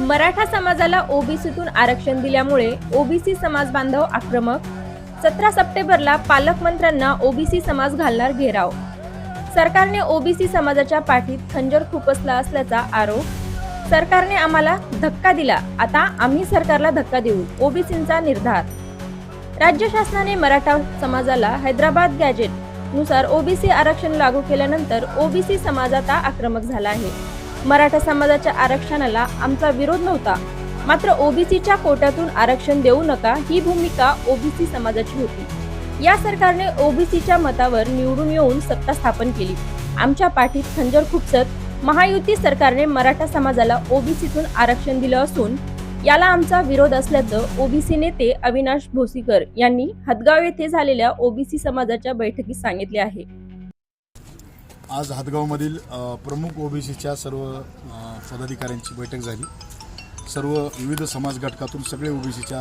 मराठा समाजाला ओबीसीतून आरक्षण दिल्यामुळे ओबीसी समाज बांधव आक्रमक. सतरा सप्टेंबरला पालकमंत्र्यांना ओबीसी समाज घालणार घेराव. सरकारने ओबीसी समाजाच्या पाठीत खंजर खुपसला असल्याचा आरोप. सरकारने आम्हाला धक्का दिला. आता आम्ही सरकारला धक्का देऊ. ओबीसींचा निर्धार. राज्य शासनाने मराठा समाजाला हैदराबाद गॅजेटनुसार ओबीसी आरक्षण लागू केल्यानंतर ओबीसी समाज आता आक्रमक झाला आहे. मराठा समाजाच्या आरक्षणाला आमचा विरोध नव्हता. मात्र ओबीसीच्या कोट्यातून आरक्षण देऊ नका ही भूमिका ओबीसी समाजाची होती. या सरकारने ओबीसीच्या मतावर निवडून येऊन सत्ता स्थापन केली. आमच्या पाठीत खंजर खुपसत महायुती सरकारने मराठा समाजाला ओबीसीतून आरक्षण दिलं असून याला आमचा विरोध असल्याचं ओबीसी नेते अविनाश भोसीकर यांनी हदगाव येथे झालेल्या ओबीसी समाजाच्या बैठकीत सांगितले आहे. आज हातगावमधील प्रमुख ओबीसीच्या सर्व पदाधिकाऱ्यांची बैठक झाली. सर्व विविध समाज घटकातून सगळे ओबीसीच्या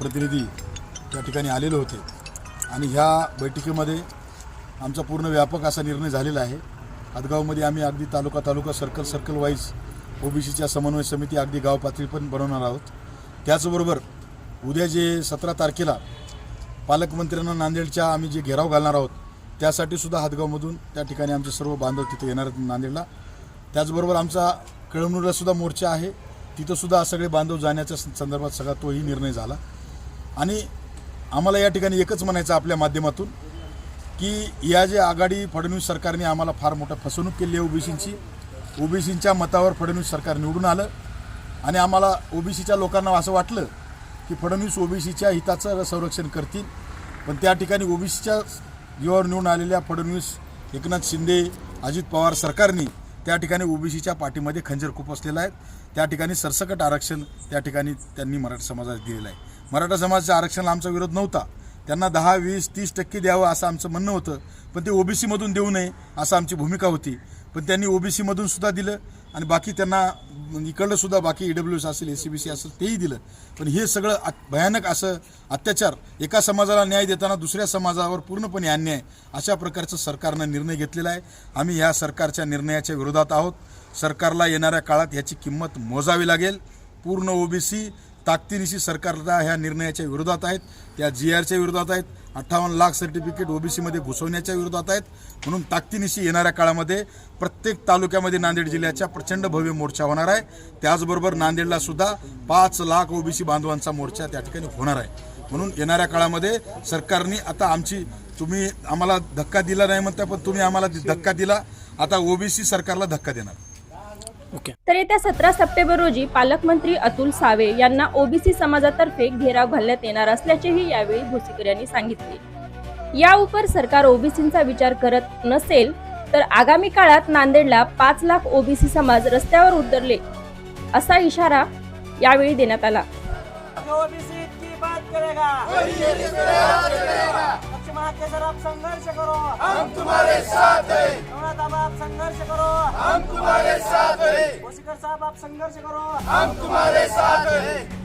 प्रतिनिधी त्या ठिकाणी आलेले होते. आणि ह्या बैठकीमध्ये आमचा पूर्ण व्यापक असा निर्णय झालेला आहे. हातगावमध्ये आम्ही अगदी taluka taluka circle circle wise ओबीसीच्या समन्वय समिती अगदी गाव पातळी पण बनवणार आहोत. त्याचबरोबर उद्या जे सतरा तारखेला पालकमंत्र्यांना नांदेडच्या आम्ही जे घेराव घालणार आहोत त्यासाठी सुद्धा हातगावमधून त्या ठिकाणी आमचे सर्व बांधव तिथे येणार आहेत नांदेडला. त्याचबरोबर आमचा कळमनुरला सुद्धा मोर्चा आहे. तिथंसुद्धा सगळे बांधव जाण्याच्या संदर्भात सगळा तोही निर्णय झाला. आणि आम्हाला या ठिकाणी एकच म्हणायचं आपल्या माध्यमातून की या जे आघाडी फडणवीस सरकारने आम्हाला फार मोठा फसवणूक केली आहे ओबीसींची ओबीसींच्या मतावर फडणवीस सरकार निवडून आलं. आणि आम्हाला ओबीसीच्या लोकांना असं वाटलं की फडणवीस ओबीसीच्या हिताचं संरक्षण करतील. पण त्या ठिकाणी ओबीसीच्या जीवावर निवडून आलेल्या फडणवीस एकनाथ शिंदे अजित पवार सरकारने त्या ठिकाणी ओबीसीच्या पाठीमध्ये खंजर खुपसलेला आहे. त्या ठिकाणी सरसकट आरक्षण त्या ठिकाणी त्यांनी मराठा समाजाला दिलेलं आहे. मराठा समाजाच्या आरक्षणाला आमचा विरोध नव्हता. त्यांना दहा वीस तीस टक्के द्यावं असं आमचं म्हणणं होतं. पण ते ओबीसीमधून देऊ नये असं आमची भूमिका होती. पण त्यांनी ओबीसीमधून सुद्धा दिलं आणि बाकी त्यांना इकडलं सुद्धा बाकी ई डब्ल्यू एस असेल ए सी बी सी असेल तेही दिलं. पण हे सगळं भयानक असं अत्याचार. एका समाजाला न्याय देताना दुसऱ्या समाजावर पूर्णपणे अन्याय. अशा प्रकारचं सरकारनं निर्णय घेतलेला आहे. आम्ही ह्या सरकारच्या निर्णयाच्या विरोधात आहोत. सरकारला येणाऱ्या काळात याची किंमत मोजावी लागेल. पूर्ण ओबीसी ताकदीनिशी सरकारला ह्या निर्णयाच्या विरोधात आहेत. त्या जी आरच्या विरोधात आहेत. अठ्ठावन्न लाख सर्टिफिकेट ओबीसीमध्ये घुसवण्याच्या विरोधात आहेत. म्हणून ताकदीनिशी येणाऱ्या काळामध्ये प्रत्येक तालुक्यामध्ये नांदेड जिल्ह्याच्या प्रचंड भव्य मोर्चा होणार आहे. त्याचबरोबर नांदेडला सुद्धा पाच लाख ओबीसी बांधवांचा मोर्चा त्या ठिकाणी होणार आहे. म्हणून येणाऱ्या काळामध्ये सरकारने आता आमची तुम्ही आम्हाला धक्का दिला नाही म्हणता पण तुम्ही आम्हाला धक्का दिला. आता ओबीसी सरकारला धक्का देणार. तर येत्या सतरा सप्टेंबर रोजी पालकमंत्री अतुल सावे यांना ओबीसी समाजातर्फे घेराव घालण्यात येणार असल्याचेही यावेळी भोसीकर यांनी सांगितले. या उपर सरकार ओबीसींचा विचार करत नसेल तर आगामी काळात नांदेडला पाच लाख ओबीसी समाज रस्त्यावर उतरले असा इशारा यावेळी देण्यात आला. संघर्ष करो. हम तुम्हारे साथ हैं. रघुनाथ आप संघर्ष करो. हम तुम्हारे साथ हैं। साहब आप संघर्ष करो. हम तुम्हारे साथ हैं।